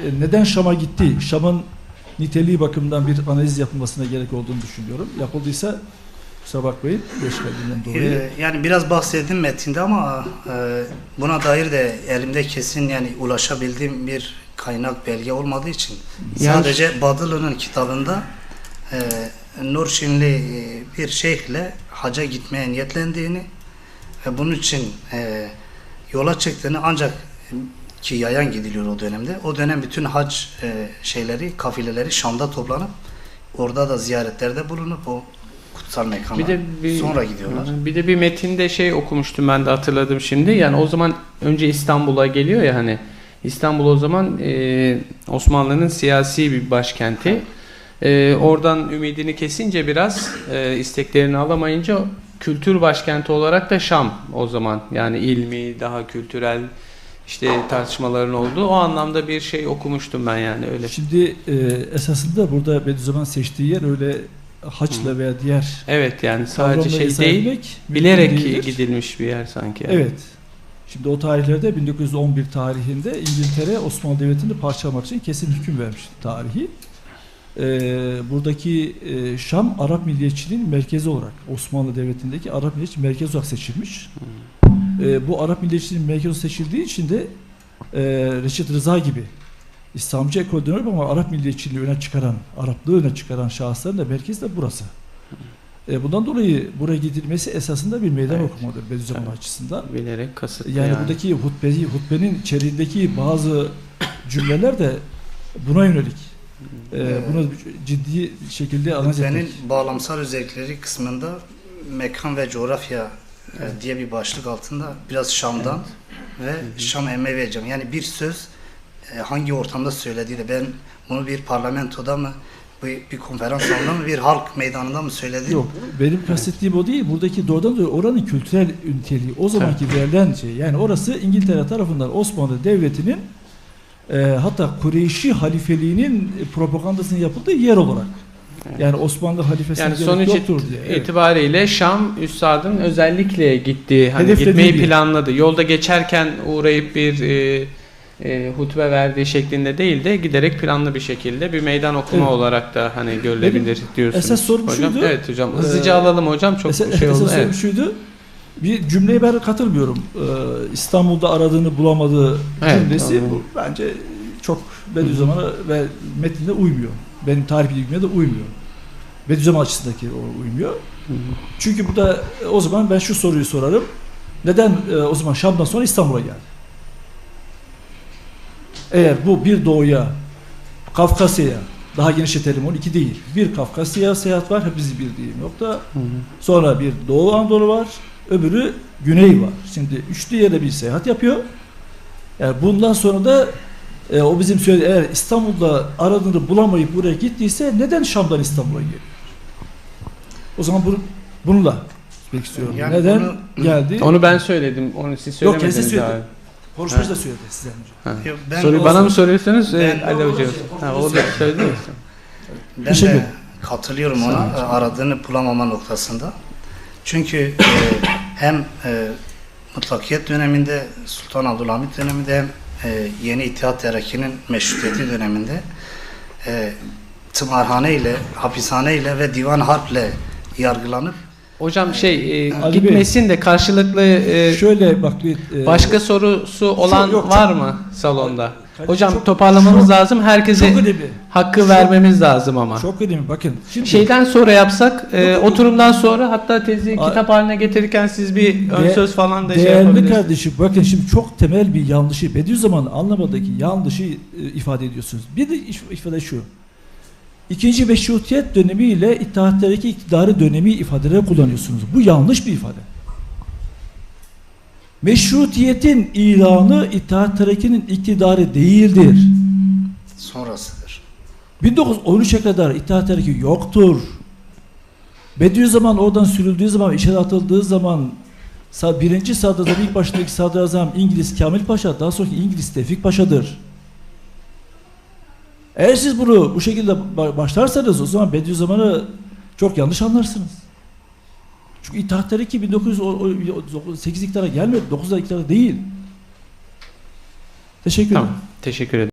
E, Neden Şam'a gitti? Şam'ın niteliği bakımından bir analiz yapılmasına gerek olduğunu düşünüyorum. Yapıldıysa kusura bakmayın. Geç geldiğimden dolayı. Ee, yani biraz bahsettim metinde ama e, buna dair de elimde kesin yani ulaşabildiğim bir kaynak belge olmadığı için Yani- sadece Badılı'nın kitabında e, Nurşinli e, bir şeyhle haca gitmeye niyetlendiğini ve bunun için e, yola çıktığını ancak ki yayan gidiliyor o dönemde. O dönem bütün hac e, şeyleri, kafileleri Şam'da toplanıp orada da ziyaretlerde bulunup o kutsal mekana Bir de bir, sonra gidiyorlar. Bir de bir metinde şey okumuştum ben de hatırladım şimdi. Yani o zaman önce İstanbul'a geliyor ya hani İstanbul o zaman e, Osmanlı'nın siyasi bir başkenti. E, oradan ümidini kesince biraz e, isteklerini alamayınca kültür başkenti olarak da Şam o zaman yani ilmi daha kültürel işte tartışmaların olduğu o anlamda bir şey okumuştum ben yani öyle. Şimdi e, esasında burada Bediüzzaman seçtiği yer öyle haçla veya diğer Evet yani sadece şey değil bilerek değildir. gidilmiş bir yer sanki. yani. Evet. Şimdi o tarihlerde 1911 tarihinde İngiltere Osmanlı Devleti'ni parçalamak için kesin hüküm vermiş tarihi. Ee, buradaki e, Şam Arap milliyetçiliğinin merkezi olarak Osmanlı Devleti'ndeki Arap milliyetçi merkezi olarak seçilmiş. Ee, bu Arap milliyetçiliğinin merkezi seçildiği için de e, Reşit Rıza gibi İslamcı ekol dönüyor ama Arap milliyetçiliğini öne çıkaran, Araplığı öne çıkaran şahısların da merkezi de burası. E, bundan dolayı buraya gidilmesi esasında bir meydan Evet. okumadır Bediüzzaman Evet. açısından. Bilerek kasıtlı Yani, yani. buradaki hutbeyi, hutbenin içeriğindeki bazı cümleler de buna yönelik. Ee, Evet. bunu ciddi şekilde analiz Senin etmek. bağlamsal özellikleri kısmında mekan ve coğrafya e, diye bir başlık altında biraz Şam'dan ve Şam emeği vereceğim. Yani bir söz e, hangi ortamda söylediği de ben bunu bir parlamentoda mı bir, bir konferans salonunda mı bir halk meydanında mı söyledi? Yok, benim kastettiğim o değil. Buradaki doğrudan doğruya oranın kültürel üniteliği, o zamanki verilen şey. Yani orası İngiltere tarafından Osmanlı Devleti'nin e, hatta Kureyşi halifeliğinin propagandasının yapıldığı yer olarak. Yani Osmanlı halifesine Yani sonuç yoktur diye. Evet. itibariyle Şam üstadın özellikle gittiği, hani Hedeflediği gitmeyi planladı. Yolda geçerken uğrayıp bir e, e, hutbe verdiği şeklinde değil de giderek planlı bir şekilde bir meydan okuma Evet. olarak da hani görülebilir diyorsunuz. esas sorum hocam. şuydu. Evet hocam. Hızlıca Ee, alalım hocam. Çok Esa- şey oldu. esas sorum Evet. şuydu. Bir cümleye ben katılmıyorum. Ee, İstanbul'da aradığını bulamadığı Evet, cümlesi anladım. bu bence çok Bediüzzaman'a ve metnine uymuyor. Benim tarih bilgime de uymuyor. Bediüzzaman açısındaki o uymuyor. Hı hı. Çünkü burada e, o zaman ben şu soruyu sorarım. Neden e, o zaman Şam'dan sonra İstanbul'a geldi? Eğer bu bir doğuya, Kafkasya'ya, daha genişletelim 12 değil. Bir Kafkasya seyahat var, hepimizi bildiğim nokta. Hı hı. Sonra bir Doğu Anadolu var, öbürü Güney var. Şimdi üçlü yere bir seyahat yapıyor. Yani bundan sonra da e, o bizim söyledi eğer İstanbul'da aradığını bulamayıp buraya gittiyse neden Şam'dan İstanbul'a geliyor? O zaman bunu, bununla gitmek istiyorum. Yani neden bunu- geldi? Onu ben söyledim. Onu siz Yok, söylemediniz kendisi söyledi. daha. Konuşmacı da söyledi sizden önce. Yok, ben Soruyu bana mı soruyorsunuz? Ben- Ben, Ali Hoca'ya. Ha, o da söyledi? Ben Teşekkür de katılıyorum ona e, aradığını bulamama noktasında. Çünkü e, hem e, mutlakiyet döneminde Sultan Abdülhamit döneminde hem e, yeni İttihat Terakki'nin meşrutiyeti döneminde e, tımarhane ile, hapishane ile ve divan harple yargılanıp Hocam şey e, Ali Bey. gitmesin de karşılıklı e, Şöyle bak bir e, Başka sorusu olan yok, var mı salonda? Kardeşim, Hocam çok- toparlamamız çok- lazım. Herkese çok hakkı çok- vermemiz lazım ama. Çok önemli. Bakın şimdi Şeyden sonra yapsak, e, oturumdan sonra hatta tezi A- kitap haline getirirken siz bir ön De- söz falan da şey Değerli yapabilirsiniz. kardeşim bakın şimdi çok temel bir yanlışı Bediüzzaman anlamadaki yanlışı e, ifade ediyorsunuz. Bir de if- ifade şu. İkinci meşrutiyet dönemi ile İttihatlardaki iktidarı dönemi ifadeleri kullanıyorsunuz. Bu yanlış bir ifade. Meşrutiyetin ilanı İttihat Terakki'nin iktidarı değildir. sonrasıdır. 1913'e kadar İttihat Terakki yoktur. Bediüzzaman oradan sürüldüğü zaman, içeri atıldığı zaman birinci sadrazam ilk başındaki sadrazam İngiliz Kamil Paşa, daha sonraki İngiliz Tevfik Paşa'dır. Eğer siz bunu bu şekilde ba- başlarsanız o zaman Bediüzzaman'ı çok yanlış anlarsınız. Çünkü İttihat Terakki 1908 iktidara gelmedi, 9'da iktidara değil. Teşekkür ederim. Tamam. Teşekkür ederim.